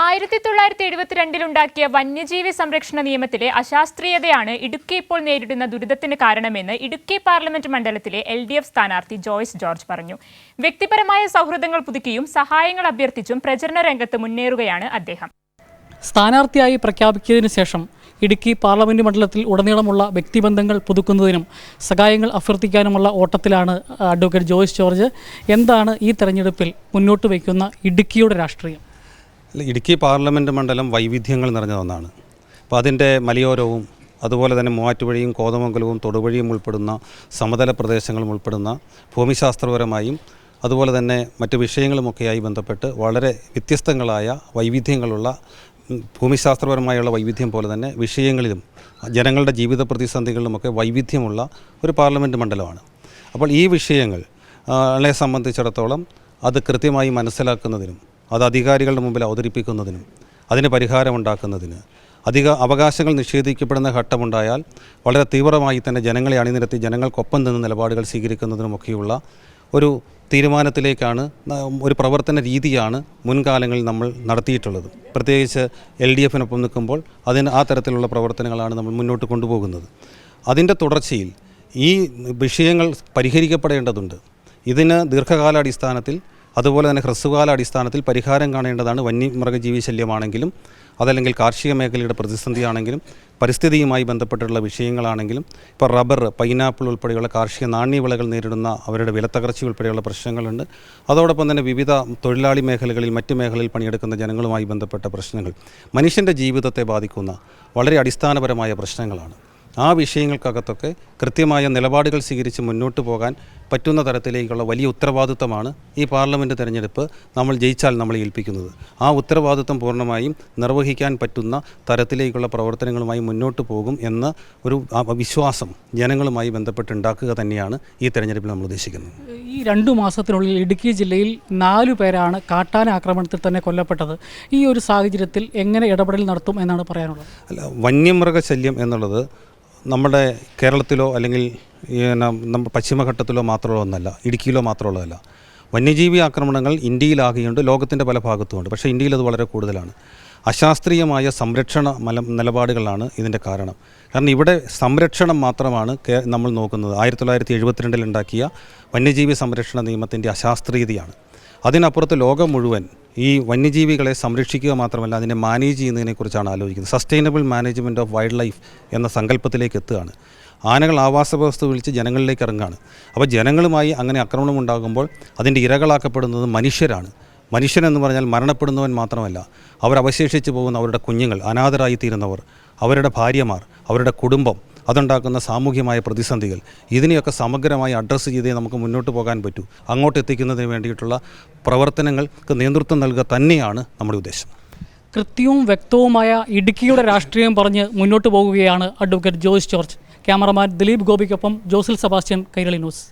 ആയിരത്തി തൊള്ളായിരത്തി എഴുപത്തിരണ്ടിലുണ്ടാക്കിയ വന്യജീവി സംരക്ഷണ നിയമത്തിലെ അശാസ്ത്രീയതയാണ് ഇടുക്കി ഇപ്പോൾ നേരിടുന്ന ദുരിതത്തിന് കാരണമെന്ന് ഇടുക്കി പാർലമെന്റ് മണ്ഡലത്തിലെ എൽ ഡി എഫ് സ്ഥാനാർത്ഥി ജോയ്സ് ജോർജ് പറഞ്ഞു. വ്യക്തിപരമായ സൗഹൃദങ്ങൾ പുതുക്കിയും സഹായങ്ങൾ അഭ്യർത്ഥിച്ചും പ്രചരണ രംഗത്ത് മുന്നേറുകയാണ് അദ്ദേഹം. സ്ഥാനാർത്ഥിയായി പ്രഖ്യാപിച്ചതിന് ശേഷം ഇടുക്കി പാർലമെന്റ് മണ്ഡലത്തിൽ ഉടനീളമുള്ള വ്യക്തിബന്ധങ്ങൾ പുതുക്കുന്നതിനും സഹായങ്ങൾ അഭ്യർത്ഥിക്കാനുമുള്ള ഓട്ടത്തിലാണ് അഡ്വക്കേറ്റ് ജോയ്സ് ജോർജ്. എന്താണ് ഈ തെരഞ്ഞെടുപ്പിൽ മുന്നോട്ട് വയ്ക്കുന്ന ഇടുക്കിയുടെ രാഷ്ട്രീയം? ഇടുക്കി പാർലമെന്റ് മണ്ഡലം വൈവിധ്യങ്ങൾ നിറഞ്ഞതൊന്നാണ് അപ്പോൾ അതിന്റെ മലയോരവും അതുപോലെ തന്നെ മൂവാറ്റുപുഴയും കോതമംഗലവും തൊടുപുഴയും ഉൾപ്പെടുന്ന സമതല പ്രദേശങ്ങളും ഉൾപ്പെടുന്ന ഭൂമിശാസ്ത്രപരമായും അതുപോലെ തന്നെ മറ്റ് വിഷയങ്ങളുമൊക്കെയായി ബന്ധപ്പെട്ട് വളരെ വ്യത്യസ്തങ്ങളായ വൈവിധ്യങ്ങളുള്ള ഭൂമിശാസ്ത്രപരമായുള്ള വൈവിധ്യം പോലെ തന്നെ വിഷയങ്ങളിലും ജനങ്ങളുടെ ജീവിത പ്രതിസന്ധികളിലുമൊക്കെ വൈവിധ്യമുള്ള ഒരു പാർലമെന്റ് മണ്ഡലമാണ്. അപ്പോൾ ഈ വിഷയങ്ങൾ സംബന്ധിച്ചിടത്തോളം അത് കൃത്യമായി മനസ്സിലാക്കുന്നതിനും അത് അധികാരികളുടെ മുമ്പിൽ അവതരിപ്പിക്കുന്നതിനും അതിന് പരിഹാരമുണ്ടാക്കുന്നതിന്. അധിക അവകാശങ്ങൾ നിഷേധിക്കപ്പെടുന്ന ഘട്ടമുണ്ടായാൽ വളരെ തീവ്രമായി തന്നെ ജനങ്ങളെ അണിനിരത്തി ജനങ്ങൾക്കൊപ്പം നിന്ന് നിലപാടുകൾ സ്വീകരിക്കുന്നതിനുമൊക്കെയുള്ള ഒരു തീരുമാനത്തിലേക്കാണ് ഒരു പ്രവർത്തന രീതിയാണ് മുൻകാലങ്ങളിൽ നമ്മൾ നടത്തിയിട്ടുള്ളത്. പ്രത്യേകിച്ച് എൽ ഡി എഫിനൊപ്പം നിൽക്കുമ്പോൾ അതിന് ആ തരത്തിലുള്ള പ്രവർത്തനങ്ങളാണ് നമ്മൾ മുന്നോട്ട് കൊണ്ടുപോകുന്നത്. അതിന്റെ തുടർച്ചയിൽ ഈ വിഷയങ്ങൾ പരിഹരിക്കപ്പെടേണ്ടതുണ്ട്. ഇതിന് ദീർഘകാലാടിസ്ഥാനത്തിൽ അതുപോലെ തന്നെ ഹ്രസ്വകാല അടിസ്ഥാനത്തിൽ പരിഹാരം കാണേണ്ടതാണ് വന്യമൃഗജീവി ശല്യമാണെങ്കിലും അതല്ലെങ്കിൽ കാർഷിക മേഖലയുടെ പ്രതിസന്ധിയാണെങ്കിലും പരിസ്ഥിതിയുമായി ബന്ധപ്പെട്ടുള്ള വിഷയങ്ങളാണെങ്കിലും ഇപ്പോൾ റബ്ബർ പൈനാപ്പിൾ ഉൾപ്പെടെയുള്ള കാർഷിക നാണ്യവിളകൾ നേരിടുന്ന അവരുടെ വിലത്തകർച്ച ഉൾപ്പെടെയുള്ള പ്രശ്നങ്ങളുണ്ട്. അതോടൊപ്പം തന്നെ വിവിധ തൊഴിലാളി മേഖലകളിൽ മറ്റ് മേഖലയിൽ പണിയെടുക്കുന്ന ജനങ്ങളുമായി ബന്ധപ്പെട്ട പ്രശ്നങ്ങൾ. മനുഷ്യന്റെ ജീവിതത്തെ ബാധിക്കുന്ന വളരെ അടിസ്ഥാനപരമായ പ്രശ്നങ്ങളാണ്. ആ വിഷയങ്ങൾക്കകത്തൊക്കെ കൃത്യമായ നിലപാടുകൾ സ്വീകരിച്ച് മുന്നോട്ട് പോകാൻ പറ്റുന്ന തരത്തിലേക്കുള്ള വലിയ ഉത്തരവാദിത്തമാണ് ഈ പാർലമെന്റ് തെരഞ്ഞെടുപ്പ് നമ്മൾ ജയിച്ചാൽ നമ്മൾ ഏൽപ്പിക്കുന്നത്. ആ ഉത്തരവാദിത്തം പൂർണമായും നിർവഹിക്കാൻ പറ്റുന്ന തരത്തിലേക്കുള്ള പ്രവർത്തനങ്ങളുമായി മുന്നോട്ട് പോകും എന്ന ഒരു വിശ്വാസം ജനങ്ങളുമായി ബന്ധപ്പെട്ടുണ്ടാക്കുക തന്നെയാണ് ഈ തെരഞ്ഞെടുപ്പിൽ നമ്മൾ ഉദ്ദേശിക്കുന്നത്. ഈ രണ്ടു മാസത്തിനുള്ളിൽ ഇടുക്കി ജില്ലയിൽ നാലു പേരാണ് കാട്ടാന ആക്രമണത്തിൽ തന്നെ കൊല്ലപ്പെട്ടത്. ഈ ഒരു സാഹചര്യത്തിൽ എങ്ങനെ ഇടപെടൽ നടത്തും എന്നാണ് പറയാനുള്ളത്? അല്ല വന്യമൃഗശല്യം എന്നുള്ളത് നമ്മുടെ കേരളത്തിലോ അല്ലെങ്കിൽ നമ്മുടെ പശ്ചിമഘട്ടത്തിലോ മാത്രമുള്ള ഒന്നല്ല ഇടുക്കിയിലോ മാത്രമുള്ളതല്ല. വന്യജീവി ആക്രമണങ്ങൾ ഇന്ത്യയിലാകെയുണ്ട് ലോകത്തിന്റെ പല ഭാഗത്തുമുണ്ട്. പക്ഷേ ഇന്ത്യയിൽ അത് വളരെ കൂടുതലാണ്. അശാസ്ത്രീയമായ സംരക്ഷണ മല നിലപാടുകളാണ് ഇതിന്റെ കാരണം. കാരണം ഇവിടെ സംരക്ഷണം മാത്രമാണ് നമ്മൾ നോക്കുന്നത്. ആയിരത്തി തൊള്ളായിരത്തി വന്യജീവി സംരക്ഷണ നിയമത്തിന്റെ അശാസ്ത്രീയതയാണ്. അതിനപ്പുറത്ത് ലോകം മുഴുവൻ ഈ വന്യജീവികളെ സംരക്ഷിക്കുക മാത്രമല്ല അതിനെ മാനേജ് ചെയ്യുന്നതിനെക്കുറിച്ചാണ് ആലോചിക്കുന്നത്. Sustainable management of wildlife എന്ന സങ്കല്പത്തിലേക്ക് എത്തുകയാണ്. ആനകൾ ആവാസ വ്യവസ്ഥ വിളിച്ച് ജനങ്ങളിലേക്ക് ഇറങ്ങുകയാണ്. അപ്പോൾ ജനങ്ങളുമായി അങ്ങനെ ആക്രമണം ഉണ്ടാകുമ്പോൾ അതിന്റെ ഇരകളാക്കപ്പെടുന്നത് മനുഷ്യരാണ്. മനുഷ്യനെന്ന് പറഞ്ഞാൽ മരണപ്പെടുന്നവൻ മാത്രമല്ല അവർ അവശേഷിച്ച് പോകുന്ന അവരുടെ കുഞ്ഞുങ്ങൾ അനാഥരായി തീരുന്നവർ അവരുടെ ഭാര്യമാർ അവരുടെ കുടുംബം അതുണ്ടാക്കുന്ന സാമൂഹ്യമായ പ്രതിസന്ധികൾ. ഇതിനെയൊക്കെ സമഗ്രമായി അഡ്രസ്സ് ചെയ്തേ നമുക്ക് മുന്നോട്ട് പോകാൻ പറ്റൂ. അങ്ങോട്ട് എത്തിക്കുന്നതിന് വേണ്ടിയിട്ടുള്ള പ്രവർത്തനങ്ങൾക്ക് നേതൃത്വം നൽകുക തന്നെയാണ് നമ്മുടെ ഉദ്ദേശം. കൃത്യവും വ്യക്തവുമായ ഇടുക്കിയുടെ രാഷ്ട്രീയം പറഞ്ഞ് മുന്നോട്ട് പോകുകയാണ് അഡ്വക്കേറ്റ് ജോയിസ് ജോർജ്. ക്യാമറമാൻ ദിലീപ് ഗോപിക്കൊപ്പം ജോസിൽ സെബാസ്റ്റ്യൻ കൈരളി ന്യൂസ്.